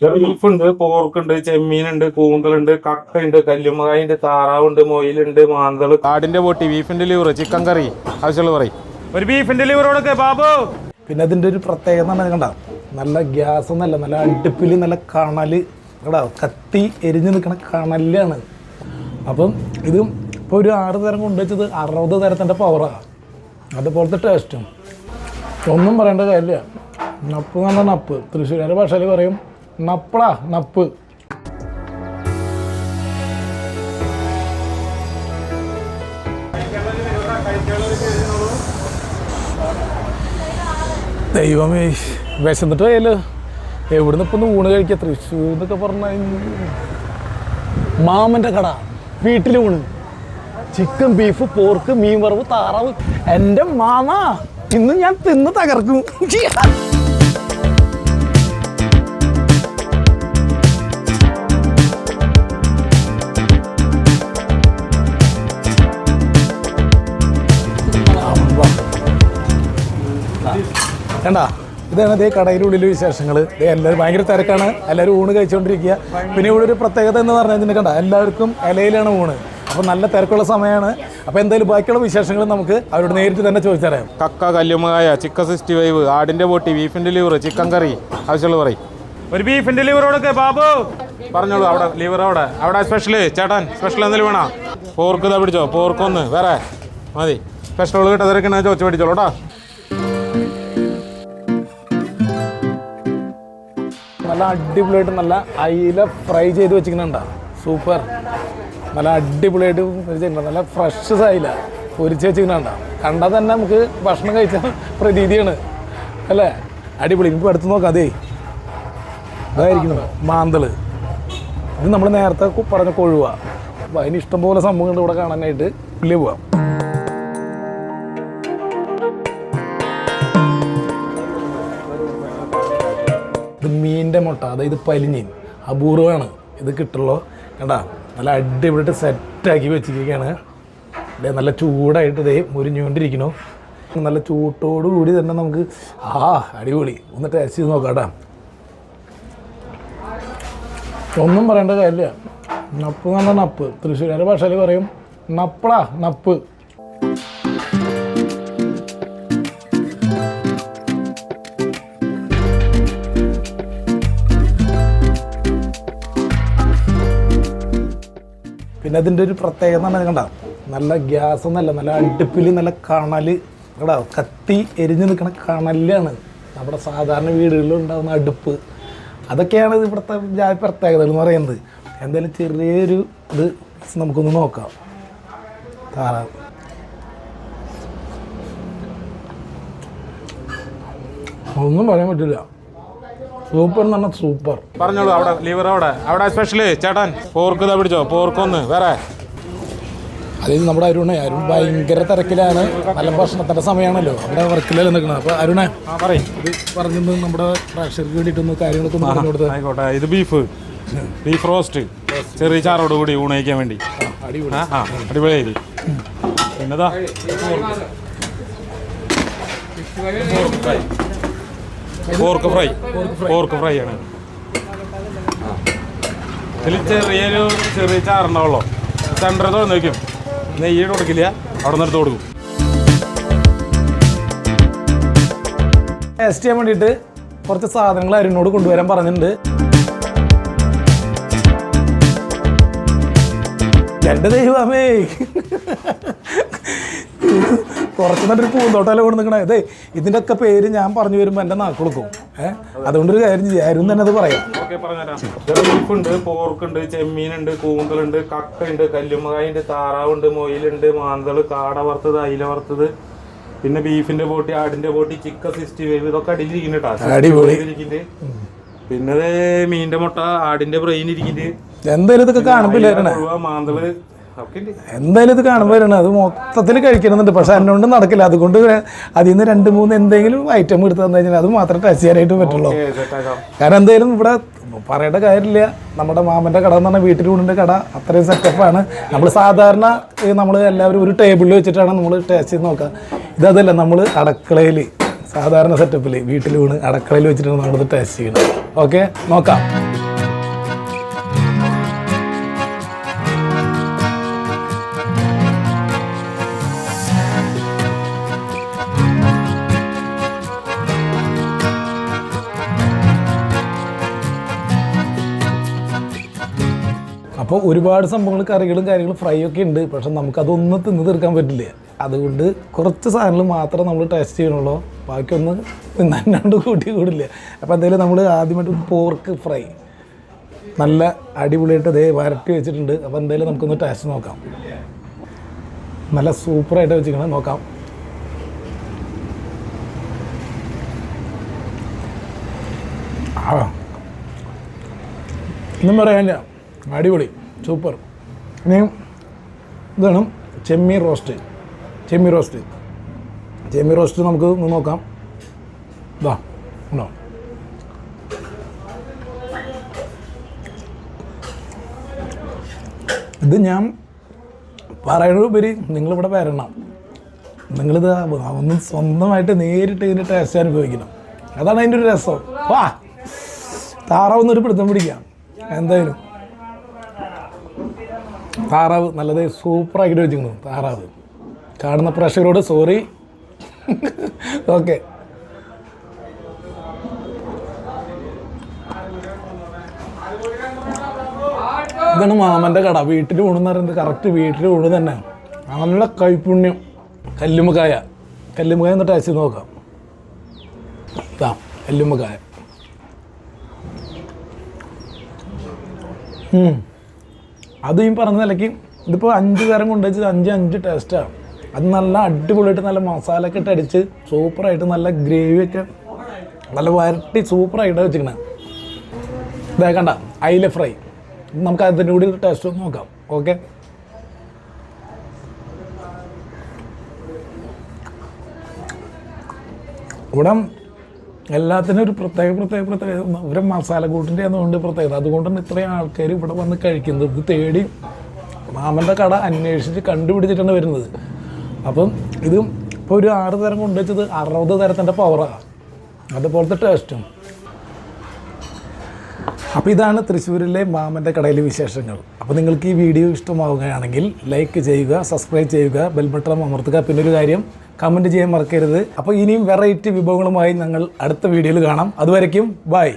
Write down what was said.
ബീഫുണ്ട് പോർക്കുണ്ട് ചെമ്മീനുണ്ട് കൂന്തലുണ്ട് കക്കയുണ്ട് കല്ലുമായുണ്ട് താറാവുണ്ട് മൊയിലുണ്ട് മാന്തൾ. കാടിന്റെ പൊട്ടി ബീഫിന്റെ ലിവർ ചിക്കൻ കറി ആവശ്യമുള്ള പറയും. ഒരു ബീഫിന്റെ ലിവർ കൊടുക്കേ ബാബു. പിന്നെ അതിന്റെ ഒരു പ്രത്യേകത എന്ന് പറഞ്ഞാൽ കണ്ട നല്ല ഗ്യാസ് ഒന്നല്ല നല്ല അടുപ്പിൽ നല്ല കണൽ കടാ കത്തി എരിഞ്ഞു നിൽക്കുന്ന കണലാണ് അപ്പം ഇത് ഇപ്പോൾ ഒരു ആറ് തരം കൊണ്ടുവച്ചത് അറുപത് തരത്തിന്റെ പവറാണ് അതുപോലത്തെ ടേസ്റ്റും ഒന്നും പറയേണ്ട കാര്യമില്ല. നപ്പ് എന്ന് പറഞ്ഞാൽ നപ്പ്. തൃശ്ശൂരുകാരുടെ ഭാഷയിൽ പറയും നപ്പടാ നപ്പ്. ദൈവമേ വിശന്നിട്ട് പോയല്ലോ എവിടുന്ന് ഇപ്പം ഊണ് കഴിക്കുക തൃശ്ശൂർ എന്നൊക്കെ പറഞ്ഞ മാമന്റെ കട വീട്ടിൽ ഊണ്. ചിക്കൻ ബീഫ് പോർക്ക് മീൻ വറവ് താറാവ്. എന്റെ മാമ ഇന്ന് ഞാൻ തിന്ന് തകർക്കും. കണ്ടാ? ഇതാണ് ഇതേ കടയിലുള്ളിലെ വിശേഷങ്ങൾ എല്ലാവരും ഭയങ്കര തിരക്കാണ്. എല്ലാവരും ഊണ് കഴിച്ചുകൊണ്ടിരിക്കുക പിന്നെ ഇവിടെ ഒരു പ്രത്യേകത എന്ന് പറഞ്ഞാൽ കണ്ട? എല്ലാവർക്കും ഇലയിലാണ് ഊണ്. അപ്പോൾ നല്ല തിരക്കുള്ള സമയമാണ് അപ്പോൾ എന്തായാലും ബാക്കിയുള്ള വിശേഷങ്ങൾ നമുക്ക് അവരോട് നേരിട്ട് തന്നെ ചോദിച്ചറിയാം. കക്ക കല്ലുമായ ചിക്കൻ സിക്സ്റ്റി ഫൈവ് ആടിന്റെ പൊട്ടി ബീഫിന്റെ ലിവർ ചിക്കൻ കറി ആവശ്യമുള്ള പറയും. ഒരു ബീഫിന്റെ ലിവർ കൊടുക്കേ ബാബു. പറഞ്ഞോളൂ അവിടെ ലിവർ അവിടെ. അവിടെ സ്പെഷ്യൽ ചേട്ടൻ സ്പെഷ്യൽ എന്തെങ്കിലും വേണോ? പോർക്ക് ഇതാ പിടിച്ചോ പോർക്കൊന്ന് വേറെ. മതി. സ്പെഷ്യൽ കിട്ടതിരക്കണ ചോദിച്ചു പിടിച്ചോളൂ കേട്ടോ. നല്ല അടിപൊളിയായിട്ട് നല്ല അയില ഫ്രൈ ചെയ്ത് വെച്ചിരിക്കുന്നുണ്ടോ. സൂപ്പർ. നല്ല അടിപൊളിയായിട്ട് വെച്ചിട്ടുണ്ട് നല്ല ഫ്രഷ് അയില പൊരിച്ച് വെച്ചിരിക്കുന്നുണ്ടോ. കണ്ടാൽ തന്നെ നമുക്ക് ഭക്ഷണം കഴിച്ച പ്രതീതിയാണ്. അല്ലേ? അടിപൊളി. ഇപ്പോൾ എടുത്ത് നോക്കാം. അതേ. അതായിരിക്കുന്നു മാന്തൾ. ഇത് നമ്മൾ നേരത്തെ പറഞ്ഞ കൊഴുവ. അപ്പോൾ അതിന് ഇഷ്ടംപോലെ സംഭവങ്ങൾ ഇവിടെ കാണാനായിട്ട്. പുള്ളി പോവാം. മീനിന്റെ മുട്ട അതായത് പലിഞ്ഞീൻ അപൂർവമാണ് ഇത് കിട്ടുള്ളൂ. കണ്ടാ നല്ല അടിപൊളിയായിട്ട് സെറ്റാക്കി വെച്ചിരിക്കുകയാണ്. നല്ല ചൂടായിട്ട് ഇതേ മുരിഞ്ഞുകൊണ്ടിരിക്കുന്നു. നല്ല ചൂട്ടോടു കൂടി തന്നെ നമുക്ക് ആ അടിപൊളി. ഒന്ന് ടേസ്റ്റ് ചെയ്ത് നോക്കാം കേട്ടോ. ഒന്നും പറയേണ്ട കാര്യമില്ല. നപ്പ് എന്ന് പറഞ്ഞാൽ നപ്പ്. തൃശ്ശൂരുകാരുടെ ഭാഷയിൽ പറയും നപ്പളാ നപ്പ്. പിന്നെ അതിന്റെ ഒരു പ്രത്യേകത എന്ന് പറഞ്ഞാൽ നല്ല ഗ്യാസ് നല്ല നല്ല അടുപ്പിൽ നല്ല കണൽ കടാ കത്തി എരിഞ്ഞ് നിൽക്കുന്ന കണലിലാണ് നമ്മുടെ സാധാരണ വീടുകളിൽ ഉണ്ടാകുന്ന അടുപ്പ്. അതൊക്കെയാണ് ഇവിടുത്തെ പ്രത്യേകതകൾ എന്ന് പറയുന്നത്. എന്തായാലും ചെറിയൊരു ഇത് നമുക്കൊന്ന് നോക്കാം. താറാവ് ഒന്നും പറയാൻ പറ്റില്ല. സൂപ്പർ എന്ന് പറഞ്ഞാൽ സൂപ്പർ പറഞ്ഞോളൂ അവിടെ ലിവർ അവിടെ. അവിടെ സ്പെഷ്യൽ ചേട്ടൻ. പോർക്ക് ഇതാ പിടിച്ചോ പോർക്കൊന്ന് വേറെ. അതിൽ നമ്മുടെ അരുണേ അരുൺ ഭയങ്കര തിരക്കിലാണ്. നല്ല ഭക്ഷണത്തിന്റെ സമയമാണല്ലോ. അവിടെ വർക്കിലല്ലേ നിൽക്കുന്നത് അപ്പൊ അരുണേ പറയും. ഇത് പറഞ്ഞത് നമ്മുടെ പ്രേക്ഷകർക്ക് വേണ്ടിയിട്ടൊന്ന് കാര്യങ്ങളൊക്കെ ഒന്ന് പറഞ്ഞു കൊടുത്തത് ആയിക്കോട്ടെ. ഇത് ബീഫ് ബീഫ് റോസ്റ്റ് ചെറിയ ചാറോട് കൂടി ഊണയിക്കാൻ വേണ്ടി. അടിപൊളി. പിന്നെ ആ അടിപൊളിയായി പിന്നെതാ? Pork fry. പോർക്ക് ഫ്രൈ ആണ്. ഇതിൽ ചെറിയൊരു ചെറിയ ചാറുണ്ടാവുള്ളൂ. സെന്റർ തുറന്ന് വയ്ക്കും നെയ്യ് കൊടുക്കില്ല. അവിടെ നിന്ന് എടുത്ത് കൊടുക്കും. ടേസ്റ്റ് ചെയ്യാൻ വേണ്ടിയിട്ട് കുറച്ച് സാധനങ്ങൾ അരുണിനോട് കൊണ്ടുവരാൻ പറഞ്ഞിട്ടുണ്ട്. എന്റെ ദൈവമേ. കുറച്ച് നല്ലൊരു പൂന്തോട്ടമല്ലേ കൊണ്ട് നിൽക്കണേ അതെ ഇതിന്റെയൊക്കെ പേര് ഞാൻ പറഞ്ഞു വരുമ്പോൾ എന്റെ നാക്ക് കൊടുക്കും ഏഹ് അതുകൊണ്ടൊരു കാര്യം ചെയ്യാം അരുൺ തന്നെ അത് പറയാം. ഉണ്ട് ബീഫുണ്ട് പോർക്കുണ്ട് ചെമ്മീനുണ്ട് കൂന്തലുണ്ട് കക്കയുണ്ട് കല്ലുമകായുണ്ട് താറാവുണ്ട് മൊയിലുണ്ട് മാന്തൾ കാട വറുത്തത് അയില വറുത്തത് പിന്നെ ബീഫിന്റെ ബോട്ടി ആടിന്റെ ബോട്ടി ചിക്കൻ സിക്സ്റ്റി ഫൈവ് ഇതൊക്കെ അടിയിലിരിക്കുന്നുണ്ട് പിന്നെ മീന്റെ മീനിന്റെ മുട്ട ആടിന്റെ ബ്രെയിൻ ഇരിക്കുന്നുണ്ട് എന്തായാലും ഇതൊക്കെ കാണുമ്പോൾ മാന്തൾ എന്തായാലും ഇത് കാണുമ്പോൾ വരണം. അത് മൊത്തത്തിൽ കഴിക്കണമെന്നുണ്ട്. പക്ഷെ എന്നോണ്ട് നടക്കില്ല. അതുകൊണ്ട് അതിൽ നിന്ന് രണ്ട് മൂന്ന് എന്തെങ്കിലും ഐറ്റം എടുത്ത് തന്നു കഴിഞ്ഞാൽ അത് മാത്രം ടച്ച് ചെയ്യാനായിട്ട് പറ്റുള്ളൂ. കാരണം എന്തായാലും ഇവിടെ പറയേണ്ട കാര്യമില്ല. നമ്മുടെ മാമന്റെ കട എന്ന് പറഞ്ഞാൽ വീട്ടിലൂടെ കട. അത്രയും സെറ്റപ്പാണ് നമ്മൾ സാധാരണ നമ്മൾ എല്ലാവരും ഒരു ടേബിളിൽ വെച്ചിട്ടാണ് നമ്മൾ ടേസ്റ്റ് ചെയ്ത് നോക്കുക. ഇതല്ല നമ്മൾ അടുക്കളയിൽ സാധാരണ സെറ്റപ്പിൽ വീട്ടിലൂണ് അടുക്കളയിൽ വെച്ചിട്ടാണ് നമ്മളിത് ടേസ്റ്റ് ചെയ്യുന്നത് ഓക്കെ നോക്കാം. അപ്പോൾ ഒരുപാട് സംഭവങ്ങൾ കറികളും കാര്യങ്ങളും ഫ്രൈ ഒക്കെ ഉണ്ട്. പക്ഷെ നമുക്കതൊന്നും തിന്ന് തീർക്കാൻ പറ്റില്ല. അതുകൊണ്ട് കുറച്ച് സാധനങ്ങൾ മാത്രം നമ്മൾ ടേസ്റ്റ് ചെയ്യണുള്ളൂ ബാക്കിയൊന്നും തിന്നാണ്ട് കൂട്ടി കൂടില്ല. അപ്പോൾ എന്തായാലും നമ്മൾ ആദ്യമായിട്ട് പോർക്ക് ഫ്രൈ നല്ല അടിപൊളിയായിട്ട് ഇതേ വരട്ടി വെച്ചിട്ടുണ്ട്. അപ്പോൾ എന്തായാലും നമുക്കൊന്ന് ടേസ്റ്റ് നോക്കാം. നല്ല സൂപ്പറായിട്ട് വെച്ചിരിക്കണം നോക്കാം. ആ. ഒന്നും പറയാനില്ല. അടിപൊളി. സൂപ്പർ. ഇനി ഇതാണ് ചെമ്മീൻ റോസ്റ്റ്. ചെമ്മീൻ റോസ്റ്റ്. ചെമ്മീൻ റോസ്റ്റ് നമുക്ക് ഒന്ന് നോക്കാം. ഇതാ ഉണ്ടോ? ഇത് ഞാൻ പറയുന്നതിലുപരി നിങ്ങളിവിടെ വരണം. നിങ്ങളിത് ഒന്ന് സ്വന്തമായിട്ട് നേരിട്ട് ഇതിന്റെ ടേസ്റ്റ് അനുഭവിക്കണം. അതാണ് അതിന്റെ ഒരു രസം. വാ താറാവുന്നൊരു പിടുത്തം പിടിക്കാം. എന്തായാലും. താറാവ് നല്ലത് സൂപ്പറാക്കിയിട്ട് വെച്ചിരുന്നു താറാവ്. കാണുന്ന പ്രേക്ഷകരോട് സോറി ഓക്കെ ഇതാണ് മാമന്റെ കട. വീട്ടിൽ ഊണെന്ന് പറയുന്നത് കറക്റ്റ് വീട്ടിൽ ഊണ് തന്നെ. നല്ല കൈപ്പുണ്യം കല്ലുമ്മക്കായ കല്ലുമ്മക്കായ എന്നിട്ട് അയച്ചു നോക്കാം. ഇതാ കല്ലുമ്മക്കായ ഉം. അത് ഈ പറഞ്ഞ നിലയ്ക്ക് ഇതിപ്പോൾ അഞ്ച് തരം കൊണ്ടുവച്ചത് അഞ്ച് അഞ്ച് ടേസ്റ്റാണ് അത് നല്ല അടിപൊളിയായിട്ട് നല്ല മസാല ഒക്കെ ഇട്ട് അടിച്ച് സൂപ്പറായിട്ട് നല്ല ഗ്രേവിയൊക്കെ നല്ല വരട്ടി സൂപ്പറായിട്ട് വെച്ചിരിക്കണേ. ഇതാ കണ്ട അയില ഫ്രൈ നമുക്ക് അതിന്റെ കൂടി ടേസ്റ്റ് ഒന്ന് നോക്കാം. ഓക്കെ ഇവിടെ എല്ലാത്തിനും ഒരു പ്രത്യേക പ്രത്യേക പ്രത്യേക ഒരു മസാല കൂട്ടിന്റെ അതുകൊണ്ട് പ്രത്യേകത. അതുകൊണ്ടാണ് ഇത്രയും ആൾക്കാർ ഇവിടെ വന്ന് കഴിക്കുന്നത്. ഇത് തേടി മാമന്റെ കട അന്വേഷിച്ച് കണ്ടുപിടിച്ചിട്ടാണ് വരുന്നത്. അപ്പം ഇത് ഇപ്പോൾ ഒരു ആറ് തരം കൊണ്ടുവച്ചത് അറുപത് തരത്തിന്റെ പവറാണ് അതുപോലത്തെ ടേസ്റ്റും അപ്പോൾ ഇതാണ് തൃശ്ശൂരിലെ മാമന്റെ കടയിലെ വിശേഷങ്ങൾ. അപ്പോൾ നിങ്ങൾക്ക് ഈ വീഡിയോ ഇഷ്ടമാവുകയാണെങ്കിൽ ലൈക്ക് ചെയ്യുക സബ്സ്ക്രൈബ് ചെയ്യുക ബെൽ ബട്ടൺ അമർത്തുക. പിന്നെ ഒരു കാര്യം കമന്റ് ചെയ്യാൻ മറക്കരുത്. അപ്പോൾ ഇനിയും വെറൈറ്റി വിഭവങ്ങളുമായി ഞങ്ങൾ അടുത്ത വീഡിയോയിൽ കാണാം. അതുവരയ്ക്കും ബൈ